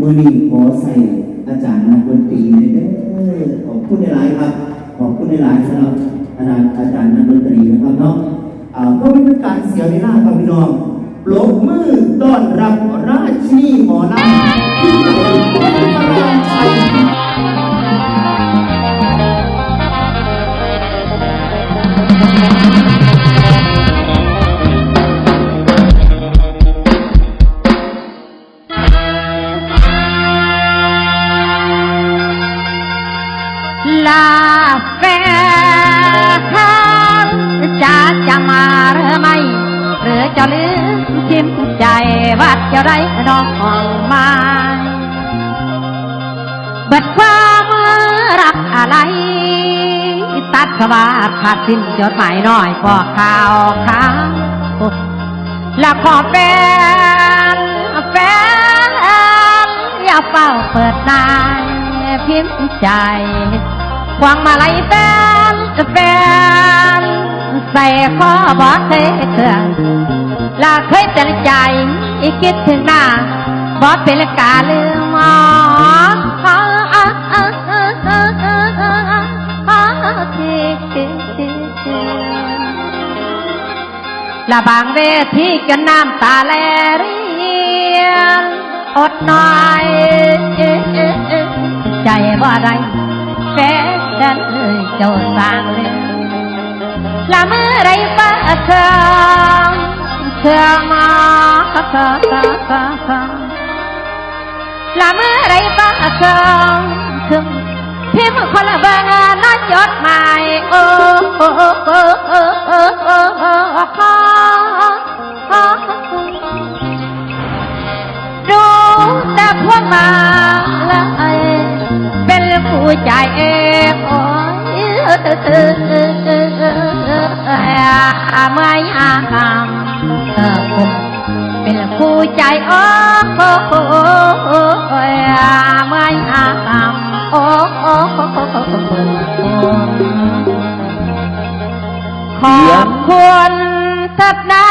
มือนี้ขอใส่อาจารย์นักดนตรีเลยเด้อขอบคุณหลายครับ ขอบคุณหลายสำหรับอาจารย์อาจารย์นักดนตรีนะครับเนาะอ่าก็ไม่เป็นการเสียเวลาครับพี่น้องปรบมือต้อนรับราชินีหมอลำที่เป็นพระรามชัย ไรดอกของไม้บิดควาเมื่อรักอะไร ตัดสวาดขาดสิ้นจดหมายน้อยพอข่าวข่าวแล้วขอแฟนแฟนอย่าเฝ้าเปิดนายพิมพ์ใจควางมาลัยแฟนแฟนใส่ข้อบอเทเครื่องลาเคยเป็นใจ อีกคิดถึงหน้าบอเป็นกาลืมอ๋อละบางเวทีจนน้ำตาแลเรียนอดน่อยใจบ่ได้แฟนเอ้ยเจ้าสร้างเรื่องละเมื่อไรฟ้าเคือง เคือมาละเมื่อไรฟ้าเคืองเคืองพิมพ์คนละเบอร์น่าจดหมายโอ้โอ้โอ้โอ้โอ้โอ้โอ้โอ้ดูแต่พวกมาละเอ้ยเป็นผู้ใจเองโอ้ยเมื่อยาม หาคน เป็นผู้ใจอ้อโอ้โอ้ไอาโโอ้ขอบคุณสัปดา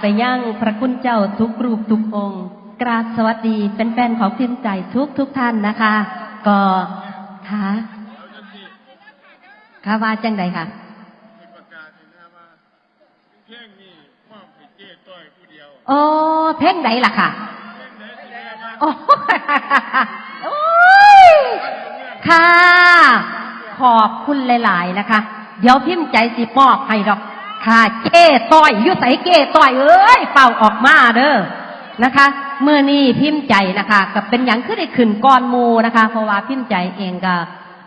ไปยังพระคุณเจ้าทุกรูปทุกองค์กราบสวัสดีเป็นแฟนๆของพิมพ์ใจทุกทุกๆท่านนะคะ ก็ค่ะค่ะว่าจังใดค่ะมีประกาศเห็นหน้าว่าเพลงนี้มอบให้เจ้ต้อยผู้เดียวโอ้เพลงไหนล่ะค่ะเพลงไหนที่แม่มาโอ้โอ้ยค่ะ ขอบคุณหลาย ๆ นะคะ เดี๋ยวพิมพ์ใจสิมอบให้ดอก ค่ะเก้ต้อยอยุใสเก้ต้อยเอ้ยเป่าออกมาเด้อนะคะเมื่อนี้พิมพ์ใจนะคะกับเป็นอย่างคือได้ขึ้นก้อนมูนะคะ เพราะว่าพิมพ์ใจเองก็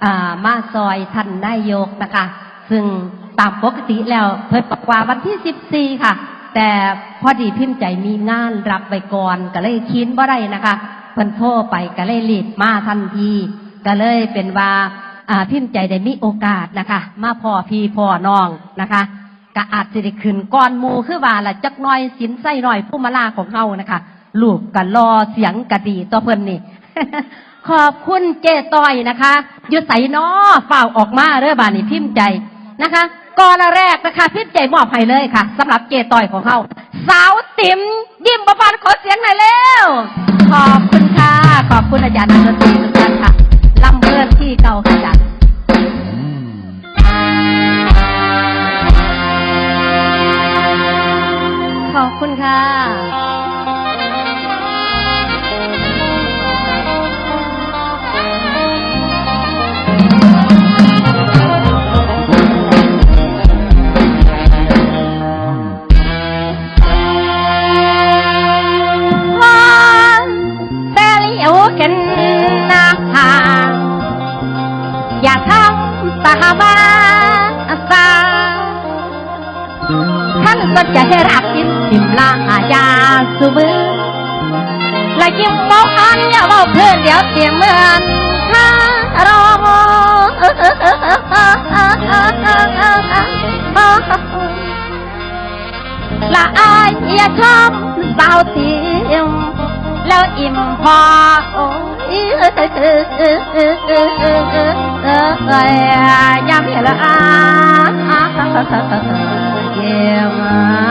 อ่ามาซอยท่านนายกนะคะ ซึ่งตามปกติแล้วเพิ่นบอกว่าวันที่14ค่ะ แต่พอดีพิมพ์ใจมีงานรับไปก่อนก็เลยคินบ่ได้นะคะเพิ่นโทรไปก็เลยรีบมาทันทีก็เลยเป็นว่าอ่าพิมพ์ใจได้มีโอกาสนะคะ มาพ่อพี่พ่อน้องนะคะ ก็อาจจะได้ขึ้นก้อนมูคือว่าละจักน้อยสินไส้หน่อยผู้มาลาของเฮานะคะลูกกันรอเสียงกะดีต่อเพิ่นนี่ ขอบคุณเจต้อยนะคะยุใสนอเฝ้าออกมาเรื่อบานี่พิมพ์ใจนะคะก่อนแรกนะคะพิมพ์ใจมอบให้เลยค่ะสำหรับเจต้อยของเฮาสาวติ๋มยิ้มประพันธ์ขอเสียงหน่อยเร็วขอบคุณค่ะ ขอบคุณอาจารย์นันทตรีทุกท่านค่ะลำเพื่อนที่เก่าค่ะ ហាអាសាខាងសច្ចហេរអគិមពីមឡាអាយ៉ាសុវេឡាយមមកអានយ៉ាមកភឿនយ៉ាទៀមឿនណារមឡាអាយយ៉ាឈប់សៅទៀមលើអ៊ីមផោអូ วเสียเหมือ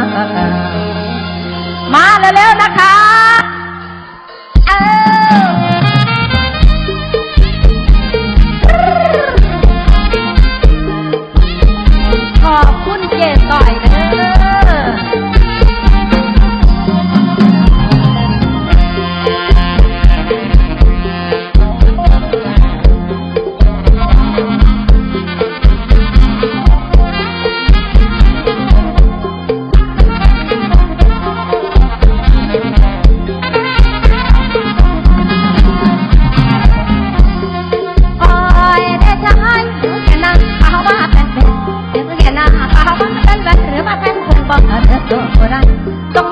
เป็นเป็นรือาเป็นคนบอกเธอตัวคนนั้นต้อง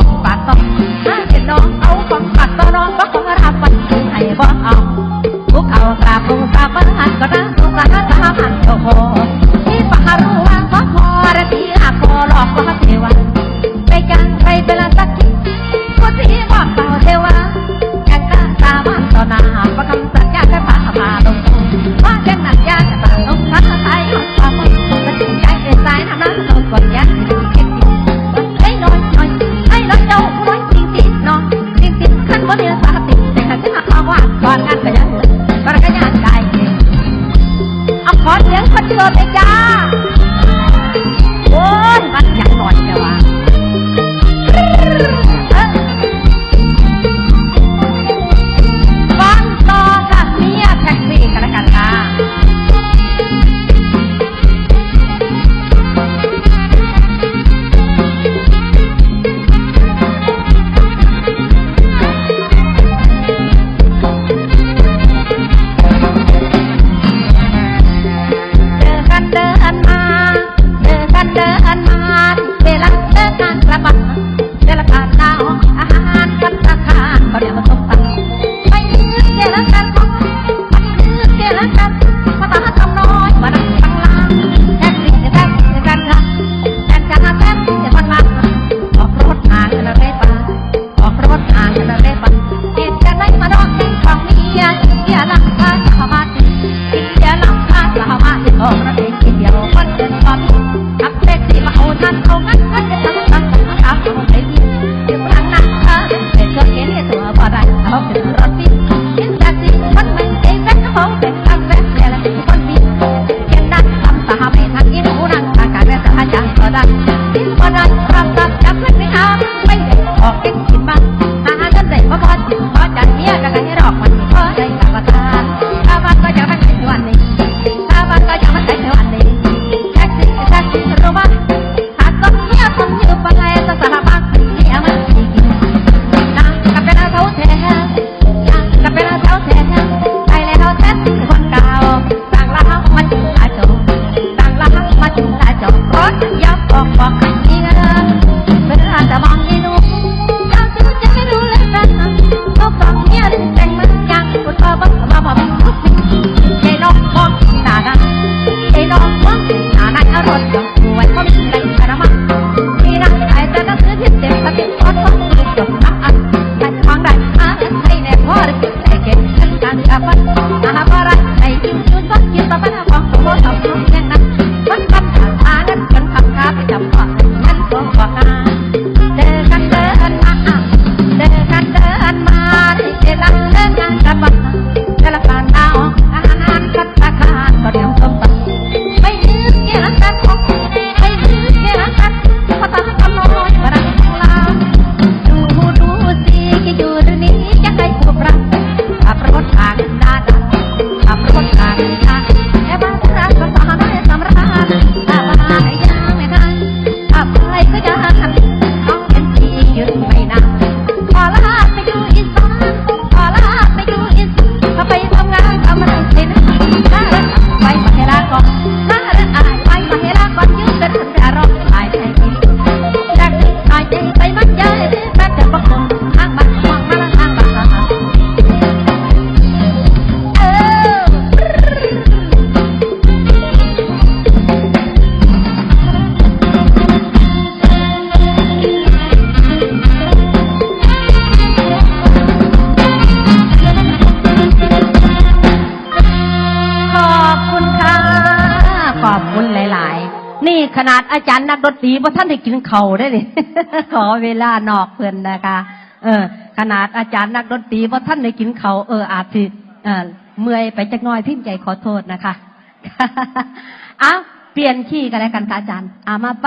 Então, ดอาจารย์นักดนตรีเพราะท่านได้กินเข่าได้เลยขอเวลานอกเพื่อนนะคะ เออ ขนาดอาจารย์นักดนตรีเพราะท่านได้กินเข่าเอออาจสิเออเมื่อยไปจักน้อยพิมพ์ใจขอโทษนะคะอ้าวเปลี่ยนขี้กันแล้วกันค่ะอาจารย์อามา